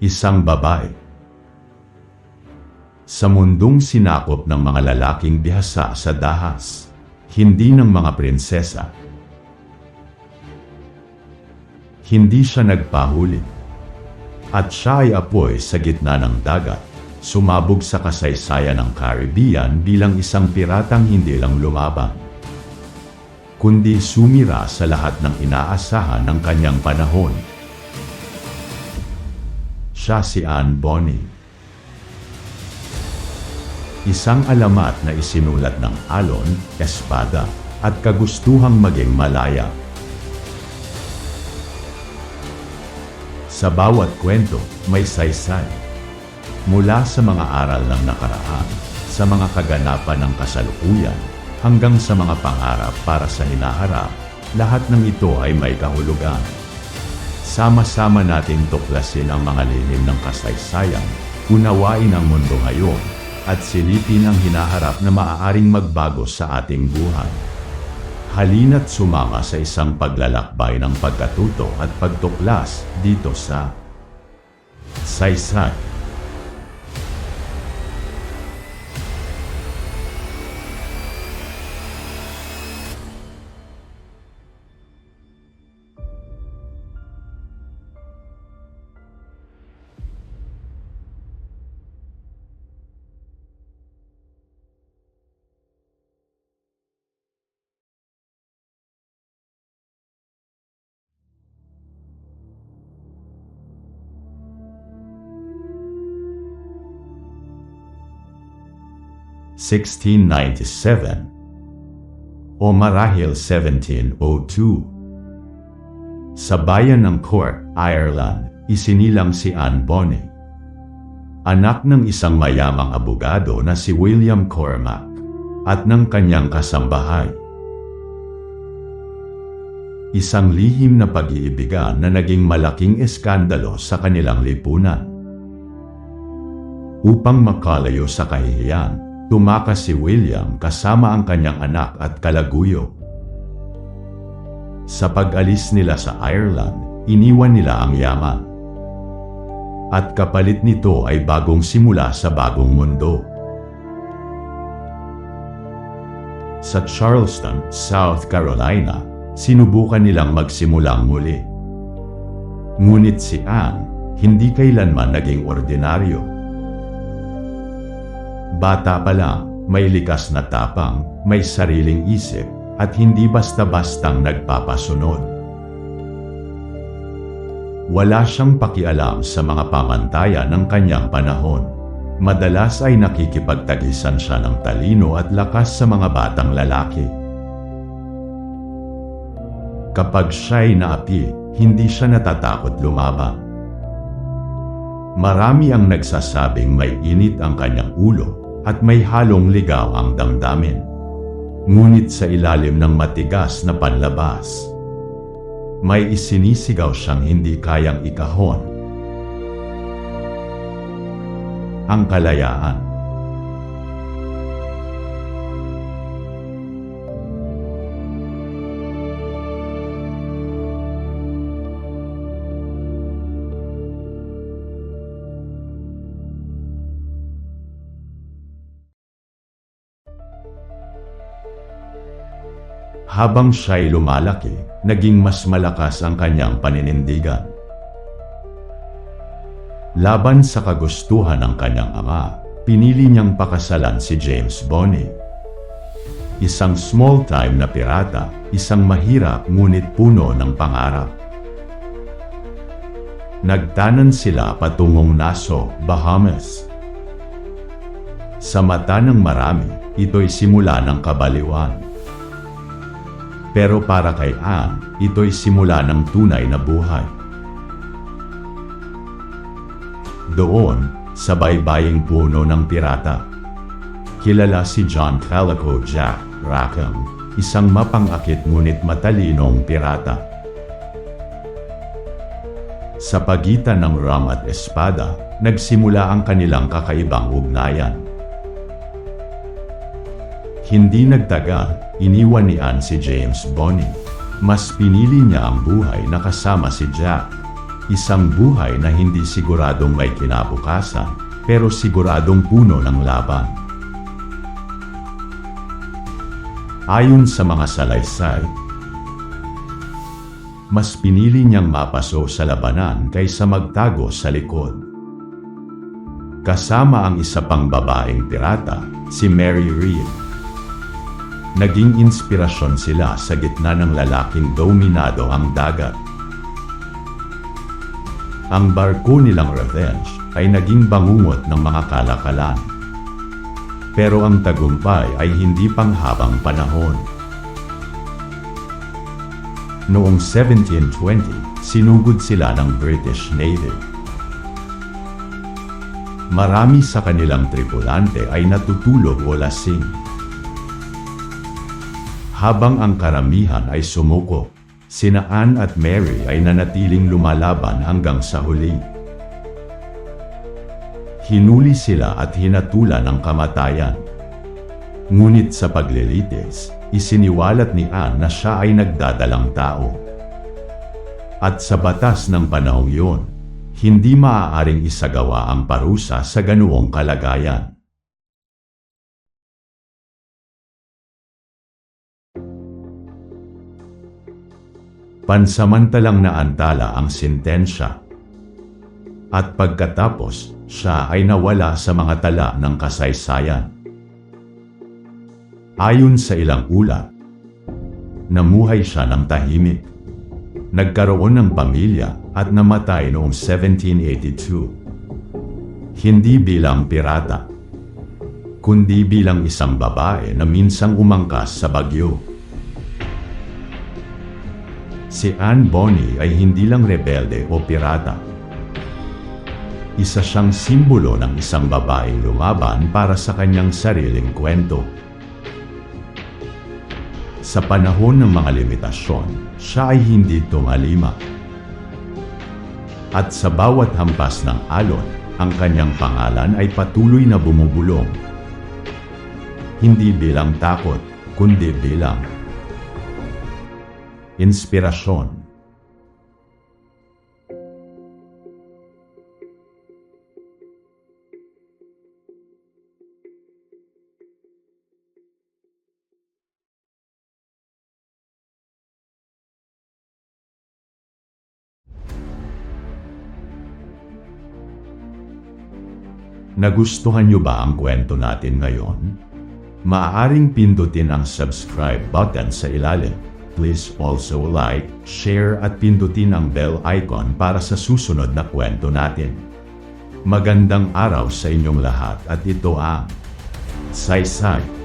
isang babae. Sa mundong sinakop ng mga lalaking bihasa sa dahas, hindi ng mga prinsesa. Hindi siya nagpahuli. At siya ay apoy sa gitna ng dagat, sumabog sa kasaysayan ng Caribbean bilang isang piratang hindi lang lumaban, kundi sumira sa lahat ng inaasahan ng kanyang panahon. Siya si Anne Bonny. Isang alamat na isinulat ng alon, espada, at kagustuhang maging malaya. Sa bawat kwento, may saysay. Mula sa mga aral ng nakaraan, sa mga kaganapan ng kasalukuyan, hanggang sa mga pangarap para sa hinaharap, lahat ng ito ay may kahulugan. Sama-sama nating tuklasin ang mga lilim ng kasaysayan, unawain ang mundo ngayon, at silipin ang hinaharap na maaaring magbago sa ating buhay. Halina't sumama sa isang paglalakbay ng pagkatuto at pagtuklas dito sa Saysay. Sixteen ninety-seven o marahil 1702. Sa bayan ng Cork, Ireland, isinilang si Anne Bonny. Anak ng isang mayamang abogado na si William Cormac at ng kanyang kasambahay. Isang lihim na pag-iibigan na naging malaking eskandalo sa kanilang lipunan. Upang makalayo sa kahihiyan, tumakas si William kasama ang kanyang anak at kalaguyo. Sa pag-alis nila sa Ireland, iniwan nila ang yaman. At kapalit nito ay bagong simula sa bagong mundo. Sa Charleston, South Carolina, sinubukan nilang magsimulang muli. Ngunit si Anne, hindi kailanman naging ordinaryo. Bata pa lang, may likas na tapang, may sariling isip, at hindi basta-bastang nagpapasunod. Wala siyang pakialam sa mga pamantayan ng kanyang panahon. Madalas ay nakikipagtagisan siya ng talino at lakas sa mga batang lalaki. Kapag siya'y naapi, hindi siya natatakot lumaban. Marami ang nagsasabing may init ang kanyang ulo at may halong ligaw ang damdamin. Ngunit sa ilalim ng matigas na panlabas, may isinisigaw siyang hindi kayang ikahon. Ang kalayaan. Habang siya'y lumalaki, naging mas malakas ang kanyang paninindigan. Laban sa kagustuhan ng kanyang ama, pinili niyang pakasalan si James Bonny. Isang small-time na pirata, isang mahirap ngunit puno ng pangarap. Nagtanan sila patungong Nassau, Bahamas. Sa mata ng marami, ito'y simula ng kabaliwan. Pero para kay Anne, ito'y simula ng tunay na buhay. Doon, sa baybaying puno ng pirata, kilala si John Calico Jack Rackham, isang mapangakit ngunit matalinong pirata. Sa pagitan ng ram at espada, nagsimula ang kanilang kakaibang ugnayan. Hindi nagtagal, iniwan ni Anne si James Bonny. Mas pinili niya ang buhay na kasama si Jack. Isang buhay na hindi siguradong may kinabukasan, pero siguradong puno ng laban. Ayon sa mga salaysay, mas pinili niyang mapaso sa labanan kaysa magtago sa likod. Kasama ang isa pang babaeng pirata, si Mary Reed. Naging inspirasyon sila sa gitna ng lalaking dominado ang dagat. Ang barko nilang Revenge ay naging bangungot ng mga kalakalan. Pero ang tagumpay ay hindi panghabang panahon. Noong 1720, sinugod sila ng British Navy. Marami sa kanilang tripulante ay natutulog o lasing. Habang ang karamihan ay sumuko, sina Anne at Mary ay nanatiling lumalaban hanggang sa huli. Hinuli sila at hinatulan ng kamatayan. Ngunit sa paglilitis, isiniwalat ni Anne na siya ay nagdadalang tao. At sa batas ng panahong yun, hindi maaaring isagawa ang parusa sa ganoong kalagayan. Pansamantalang naantala ang sintensya. At pagkatapos, siya ay nawala sa mga tala ng kasaysayan. Ayon sa ilang ulat, namuhay siya ng tahimik. Nagkaroon ng pamilya at namatay noong 1782. Hindi bilang pirata, kundi bilang isang babae na minsang umangkas sa bagyo. Si Anne Bonny ay hindi lang rebelde o pirata. Isa siyang simbolo ng isang babaeng lumaban para sa kanyang sariling kwento. Sa panahon ng mga limitasyon, siya ay hindi tumalima. At sa bawat hampas ng alon, ang kanyang pangalan ay patuloy na bumubulong. Hindi bilang takot, kundi bilang inspirasyon. Nagustuhan niyo ba ang kwento natin ngayon? Maaaring pindutin ang subscribe button sa ilalim. Please also like, share at pindutin ang bell icon para sa susunod na kwento natin. Magandang araw sa inyong lahat at ito ang Saysay